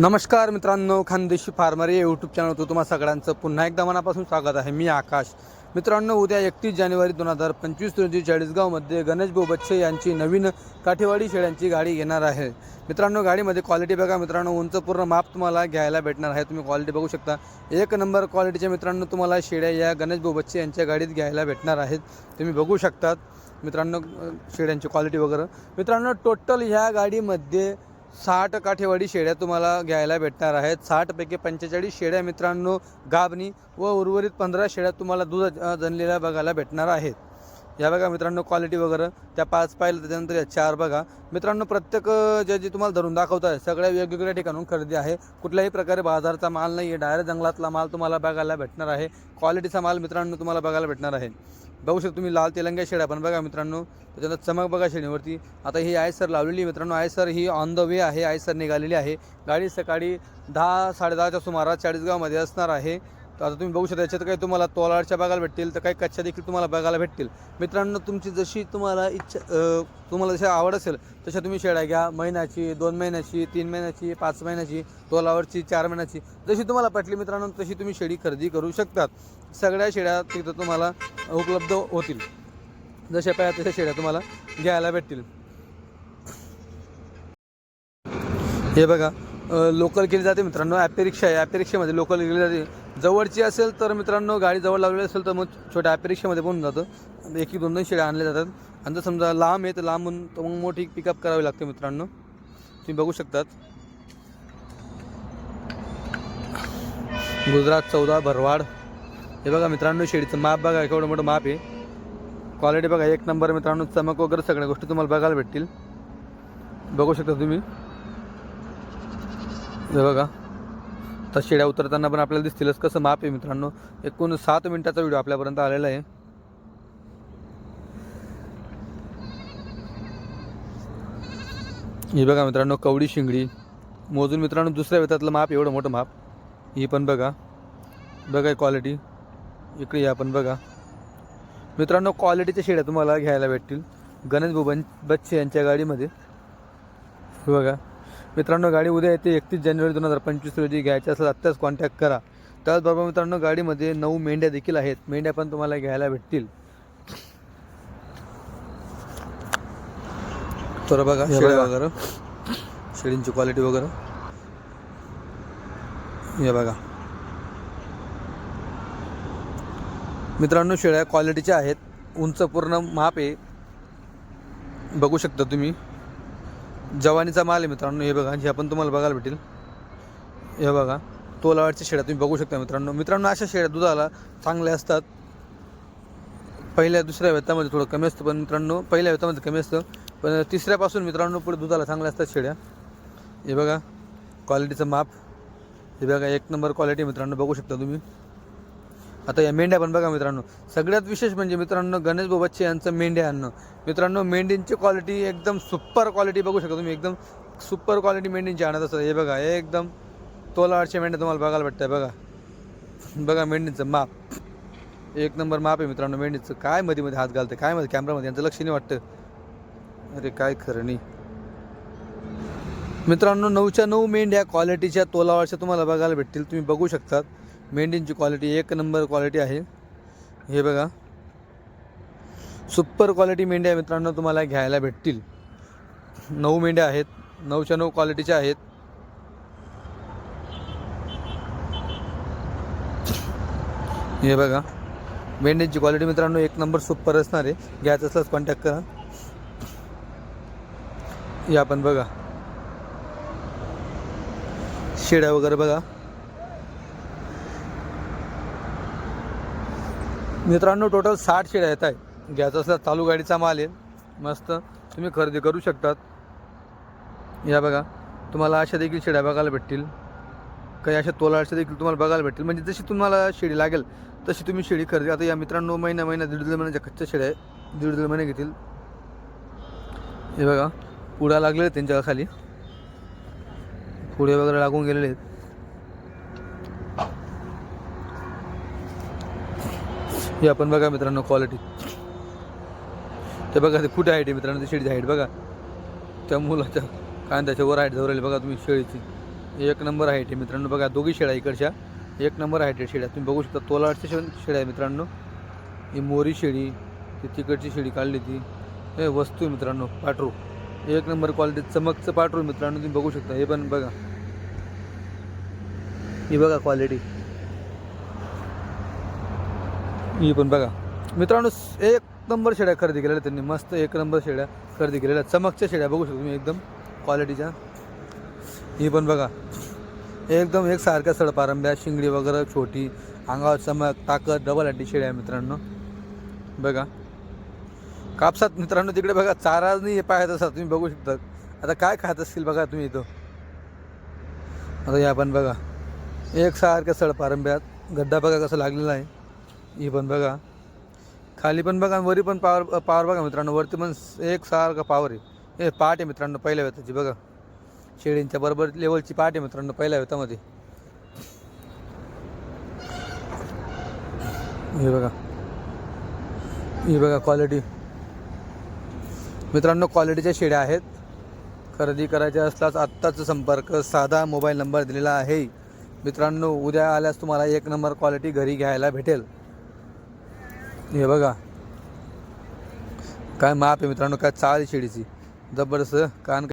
नमस्कार मित्रांनो खानदेशी फार्मर या यूट्यूब चॅनलवर तुम्हाला सगळ्यांचं पुन्हा एकदा मनापासून स्वागत आहे. मी आकाश. मित्रांनो उद्या एकतीस जानेवारी दोन हजार पंचवीस रोजी चाळीसगावमध्ये गणेश भाऊ बच्चे यांची नवीन काठेवाडी शेळ्यांची गाडी येणार आहे. मित्रांनो गाडीमध्ये क्वालिटी बघा मित्रांनो उंच पूर्ण माप तुम्हाला घ्यायला भेटणार आहे. तुम्ही क्वालिटी बघू शकता. एक नंबर क्वालिटीच्या मित्रांनो तुम्हाला शेळ्या या गणेश भाऊ बच्चे यांच्या गाडीत घ्यायला भेटणार आहेत. तुम्ही बघू शकतात मित्रांनो शेळ्यांची क्वालिटी वगैरे. मित्रांनो टोटल ह्या गाडीमध्ये साठ काठेवाडी शेळ्या तुम्हाला घ्यायला भेटणार आहेत. साठपैकी पंचेचाळीस शेळ्या मित्रांनो गाभणी व उर्वरित पंधरा शेड्या तुम्हाला दूध जनलेल्या बघायला भेटणार आहेत. या बघा मित्रांनो क्वालिटी वगैरे. त्या पाच पाहिलं त्याच्यानंतर या चार बघा. मित्रांनो प्रत्येक जे जे तुम्हाला धरून दाखवत आहे सगळ्या वेगवेगळ्या ठिकाणून खरेदी आहे. कुठल्याही प्रकारे बाजारचा माल नाही आहे डायरेक्ट जंगलातला माल तुम्हाला बघायला भेटणार आहे. क्वालिटीचा माल मित्रांनो तुम्हाला बघायला भेटणार आहे. बघू शकता तुम्ही लाल तेलंग्या शेळ्या पण बघा मित्रांनो त्याच्यानंतर चमक बघा शेडीवरती. आता ही आयसर लावलेली मित्रांनो मित्रांनो आयसर ही ऑन द वे आहे आयसर निघालेली आहे. गाडी सकाळी दहा साडेदहाच्या सुमारास चाळीसगावमध्ये असणार आहे. तर आता तुम्ही बघू शकता याच्यात काही तुम्हाला तोलाडच्या बघायला भेटतील तर काही कच्च्या देखील तुम्हाला बघायला भेटतील. मित्रांनो तुमची जशी तुम्हाला इच्छा तुम्हाला जशी आवड असेल तशा तुम्ही शेळ्या घ्या. महिन्याची दोन महिन्याची तीन महिन्याची पाच महिन्याची तोलावरची चार महिन्याची. जशी तुम्हाला पटली मित्रांनो तशी तुम्ही शेळी खरेदी करू शकतात. सगळ्या शेळ्या तिथं तुम्हाला उपलब्ध होतील. जशा पाहिजे तशा शेळ्या तुम्हाला घ्यायला भेटतील. हे बघा लोकल केली जाते. मित्रांनो ॲपे रिक्षा आहे. ॲपे रिक्षामध्ये लोकल केली जाते. जवळची असेल तर मित्रांनो गाडी जवळ लावलेली असेल तर मग छोट्या ॲपे रिक्षामध्ये पण जातं. एक एक दोन दोन शेळ्या आणल्या जातात. आणि जर समजा लांब आहे तर लांबून तर मग मोठी पिकअप करावी लागते मित्रांनो. तुम्ही बघू शकतात. गुजरात चौदा भरवाड. हे बघा मित्रांनो शेळीचं माप बघा एवढं मोठं माप आहे. क्वालिटी बघा एक नंबर मित्रांनो चमक वगैरे सगळ्या गोष्टी तुम्हाला बघायला भेटतील. बघू शकता तुम्ही. हे बघा. तर शेड्या उतरताना पण आपल्याला दिसतीलच कसं माप आहे मित्रांनो. एकूण सात मिनिटाचा व्हिडिओ आपल्यापर्यंत आलेला आहे. ही बघा मित्रांनो कवडी शिंगडी. मोजून मित्रांनो दुसऱ्या वेतातलं माप एवढं मोठं माप. ही पण बघा. बघा क्वालिटी इकडे या पण बघा. मित्रांनो क्वालिटीच्या शेड्या तुम्हाला घ्यायला भेटतील. गणेश भुवन बच्चे यांच्या गाडीमध्ये. बघा. मित्रांनो गाडी उद्या येते एकतीस जानेवारी दोन हजार पंचवीस रोजी. घ्यायची असेल आत्ताच कॉन्टॅक्ट करा. त्याचबरोबर मित्रांनो गाडीमध्ये नऊ मेंढ्या देखील आहेत. मेंढ्या पण तुम्हाला घ्यायला भेटतील. तर बघा शेळ्या वगैरे. शेळींची क्वालिटी वगैरे. हे बघा. मित्रांनो शेळ्या क्वालिटीच्या आहेत. उंच पूर्ण माप आहे. बघू शकता तुम्ही. जवानीचा माल आहे मित्रांनो हे बघा जे आपण तुम्हाला बघायला भेटेल. हे बघा तोलावाडच्या शेळ्या तुम्ही बघू शकता मित्रांनो. मित्रांनो अशा शेळ्या दुधाला चांगल्या असतात. पहिल्या दुसऱ्या वेतामध्ये थोडं कमी असतं पण मित्रांनो पहिल्या वेतामध्ये कमी असतं. पण तिसऱ्यापासून मित्रांनो पुढे दुधाला चांगल्या असतात शेळ्या. हे बघा क्वालिटीचं माप. हे बघा एक नंबर क्वालिटी मित्रांनो बघू शकता तुम्ही. आता या मेंढ्या पण बघा मित्रांनो. सगळ्यात विशेष म्हणजे मित्रांनो गणेश बोबच्चे यांचं मेंढ्या आणणं मित्रांनो मेंढींची क्वालिटी एकदम सुपर क्वालिटी बघू शकता तुम्ही. एकदम सुपर क्वालिटी मेंढींची आणत असतात. हे बघा हे एकदम तोलावरच्या मेंढ्या तुम्हाला बघायला भेटतं बघा. बघा मेंढींचं माप. एक नंबर माप आहे मित्रांनो मेंढीचं. काय मध्ये मध्ये हात घालतं काय मध्ये कॅमेरामध्ये यांचं लक्ष नाही वाटतं. अरे काय खरं नाही. मित्रांनो नऊच्या नऊ मेंढ्या क्वालिटीच्या तोलावरच्या तुम्हाला बघायला भेटतील. तुम्ही बघू शकतात. मेंढींची क्वालिटी एक नंबर क्वालिटी आहे. हे बघा. सुपर क्वालिटी मेंढ्या मित्रांनो तुम्हाला घ्यायला भेटतील. नऊ मेंढ्या आहेत. नऊच्या नऊ क्वालिटीच्या आहेत. हे बघा. मेंढ्यांची क्वालिटी मित्रांनो एक नंबर सुपर असणार आहे. घ्यायचं असल्यास कॉन्टॅक्ट करा. या पण बघा. शेड्या वगैरे बघा. मित्रांनो टोटल साठ शेड्या येत आहे घ्यायचं असला चालू गाडीचा माल आहे मस्त. तुम्ही खरेदी करू शकतात. या बघा. तुम्हाला अशा देखील शेड्या बघायला भेटतील. काही अशा तोलाडशा देखील तुम्हाला बघायला भेटतील. म्हणजे जशी तुम्हाला शेळी लागेल तशी तुम्ही शेळी खरेदी आता या मित्रांनो महिना महिना दीड दीड महिन्याच्या कच्च्या शेळ्या आहे दीड दीड महिने घेतील. हे बघा. पुढा लागलेले आहेत त्यांच्या खाली. पुढे वगैरे लागून गेलेले आहेत. हे आपण बघा मित्रांनो क्वालिटी ते बघा ते कुठे हाईट आहे मित्रांनो ते शेळीची हाईट बघा. त्या मुलाच्या कांद्याच्या वर हाईट जवळ बघा तुम्ही शेळीची. एक नंबर हाईट आहे मित्रांनो बघा दोघी शेळ्या इकडच्या. एक नंबर हाईट आहे शेळ्या. तुम्ही बघू शकता तोलाडच्या शेण शेळ्या आहे मित्रांनो. ही मोरी शेळी ती तिकडची शेळी काढली ती. हे वस्तू आहे मित्रांनो पाठरू एक नंबर क्वालिटी चमकचं पाठरू मित्रांनो तुम्ही बघू शकता. हे पण बघा. ही बघा क्वालिटी ही पण बघा. मित्रांनो एक नंबर शेड्या खरेदी केलेल्या त्यांनी. मस्त एक नंबर शेड्या खरेदी केलेल्या चमकच्या शेड्या बघू शकतो तुम्ही एकदम क्वालिटीच्या ही पण बघा. एकदम एक सारख्या सडपारंब्या शिंगडी वगैरे छोटी अंगावर चमक ताकद डबल हड्डी शेळ्या मित्रांनो. बघा. कापसात मित्रांनो तिकडे बघा चारा नाही पाहत असा तुम्ही बघू शकता. आता काय खात असतील बघा तुम्ही इथं. आता या पण बघा. एक सारख्या सडपारंब्यात. गड्डा बघा कसं लागलेला आहे. ही पण बघा. खाली पण बघा वरी पण पावर पावर बघा मित्रांनो. वरती पण एक सारखा पावर आहे. हे पाट आहे मित्रांनो पहिल्या वेताची बघा. शेळींच्या बरोबर लेवलची पाट आहे मित्रांनो पहिल्या वेतामध्ये हे बघा. ही बघा क्वालिटी मित्रांनो क्वालिटीच्या शेड्या आहेत. खरेदी करायच्या असल्यास आत्ताचा संपर्क साधा मोबाईल नंबर दिलेला आहे. मित्रांनो उद्या आल्यास तुम्हाला एक नंबर क्वालिटी घरी घ्यायला भेटेल. हे बघा. काय माप आहे मित्रांनो? काय चाळ शेडीची. जबरदस्त कान